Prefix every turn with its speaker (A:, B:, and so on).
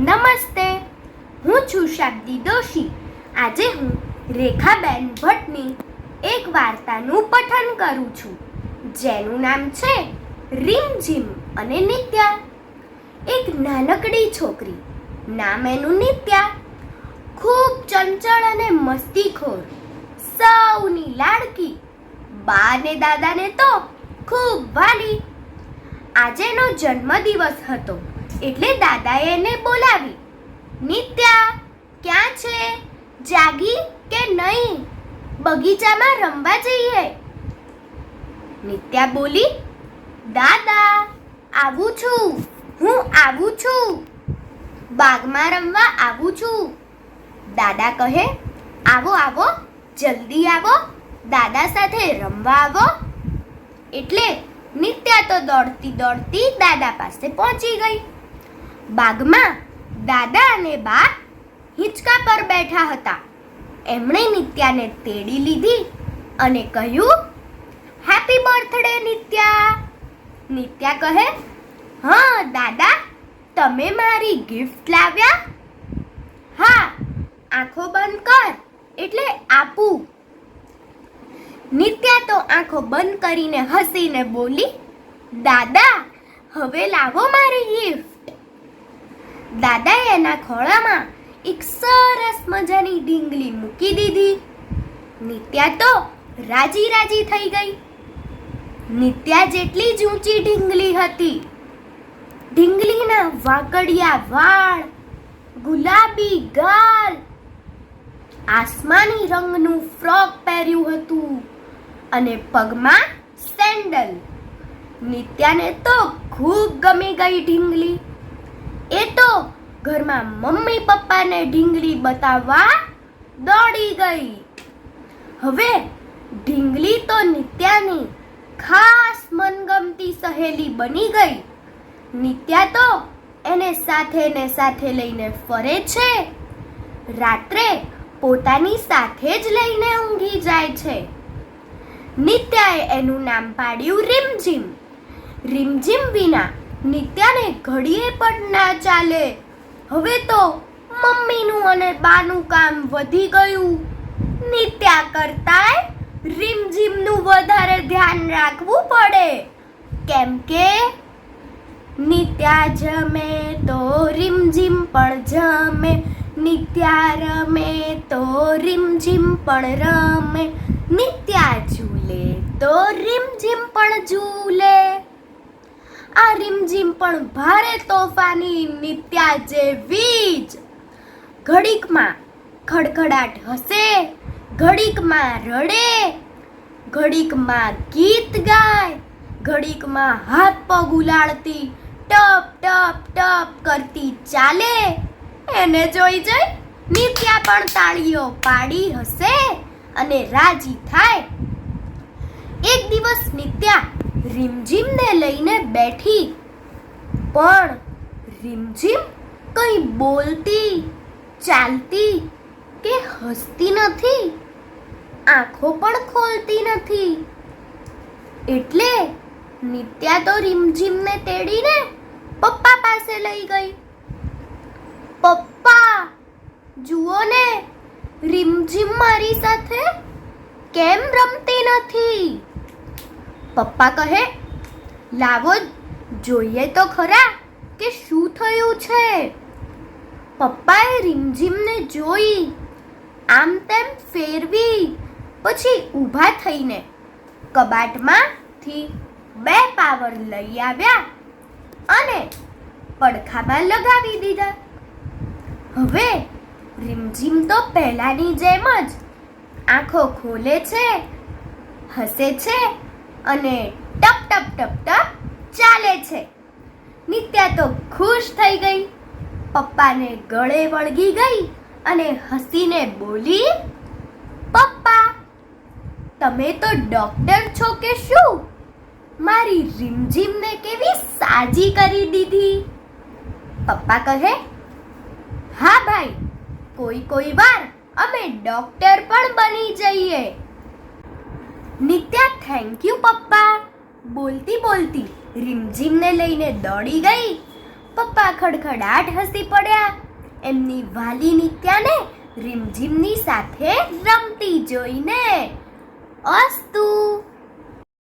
A: નમસ્તે. હું છું શાબ્દી દોશી. આજે હું રેખાબેન ભટ્ટની એક વાર્તાનું પઠન કરું છું. જેનું નામ છે રીમઝીમ અને નિત્યા. એક નાનકડી છોકરી. નામ એનું નિત્યા. ખૂબ ચંચળ અને મસ્તીખોર. સૌની લાડકી. બા ને દાદાને તો ખૂબ વાલી. આજેનો જન્મદિવસ હતો. એટલે દાદાએ એને બોલાવી. નિત્યા, ક્યાં છે? જાગી કે નહીં? બગીચામાં રમવા જઈએ. નિત્યા બોલી, દાદા, આવું છું. હું આવું છું. બાગમાં રમવા આવું છું. દાદા કહે, આવો આવો, જલ્દી આવો. દાદા સાથે રમવા આવો. એટલે નિત્યા તો દોડતી દોડતી દાદા પાસે પહોંચી ગઈ. બાગમાં દાદા અને બા હિંચકા પર બેઠા હતા. એમણે નિત્યાને તેડી લીધી અને કહ્યું હેપી બર્થડે નિત્યા. નિત્યા કહે, હા, દાદા, તમે મારી ગિફ્ટ લાવ્યા. હા, આંખો બંધ કર, એટલે આપું. નિત્યા તો આંખો બંધ કરીને હસીને બોલી, દાદા, હવે લાવો મારી ગિફ્ટ દાદાએ એના ખોળામાં એક સરસ મજાની ઢીંગલી મૂકી દીધી. નિત્યા તો રાજી રાજી થઈ ગઈ. નિત્યા જેટલી જ ઊંચી ઢીંગલી હતી. ઢીંગલીના વાકડિયા વાળ, ગુલાબી ગાલ, આસમાની રંગનું ફ્રોક પહેર્યું હતું અને પગમાં સેન્ડલ. નિત્યાને તો ખૂબ ગમી ગઈ ઢીંગલી એ તો ઘરમાં મમ્મી પપ્પાને ઢીંગલી બતાવવા દોડી ગઈ. હવે ઢીંગલી તો નિત્યાની ખાસ મનગમતી સહેલી બની ગઈ. નિત્યા તો એને સાથે ને સાથે લઈને ફરે છે. રાત્રે પોતાની સાથે જ લઈને ઊંઘી જાય છે. નિત્યાએ એનું નામ પાડ્યું રીમઝીમ. રીમઝીમ વિના નિત્યાને ઘડીએ પણ ના ચાલે. હવે તો મમ્મીનું અને બાનું કામ વધી ગયું. નિત્યા કરતાંય રીમઝીમનું વધારે ધ્યાન રાખવું પડે. કેમ કે નિત્યા જમે તો રીમઝીમ પણ જમે. નિત્યા રમે તો રીમઝીમ પણ રમે. નિત્યા ઝૂલે તો રીમઝીમ પણ ઝૂલે. આ રીમઝીમ પણ ભારે તોફાની નિત્યા જેવી જ. ઘડીકમાં ખડખડાટ હસે, ઘડીકમાં રડે, ઘડીકમાં ગીત ગાય, ઘડીકમાં હાથ પગ ઉલાળતી ટપ ટપ ટપ કરતી ચાલે. એને જોઈ જઈ નિત્યા પણ તાળીઓ પાડી હશે અને રાજી થાય. એક દિવસ નિત્યા રીમઝીમને લઈને બેઠી. પણ રીમઝીમ કંઈ બોલતી, ચાલતી કે હસતી નથી? આંખો પણ ખોલતી નથી. એટલે નિત્યા તો રીમઝીમને તેડીને પપ્પા પાસે લઈ ગઈ. પપ્પા, જુઓ ને, રીમઝીમ મારી સાથે કેમ રમતી નથી? પપ્પા કહે, લાવો જોઈએ તો ખરા કે શું થયું છે. પપ્પાએ રીમઝીમને જોઈ, આમ તેમ ફેરવી, પછી ઊભા થઈને કબાટમાંથી બે પાવર લઈ આવ્યા અને પડખામાં લગાવી દીધા. હવે રીમઝીમ તો પહેલાની જેમ જ આંખો ખોલે છે, હસે છે અને ટપ ટપ ટપ ટપ ચાલે છે. નિત્યા તો ખુશ થઈ ગઈ. પપ્પાને ગળે વળગી ગઈ અને હસીને બોલી, પપ્પા, તમે તો ડોક્ટર છો કે શું? મારી રીમઝીમને કેવી સાજી કરી દીધી? પપ્પા કહે, હા ભાઈ, કોઈ કોઈ વાર અમે ડોક્ટર પણ બની જઈએ. નિત્યા થેન્ક યુ પપ્પા. બોલતી બોલતી રીમઝીમને લઈને દોડી ગઈ. પપ્પા ખડખડાટ હસી પડ્યા. એમની વાલી નિત્યાને રીમઝીમની સાથે રમતી જોઈને અસ્તુ.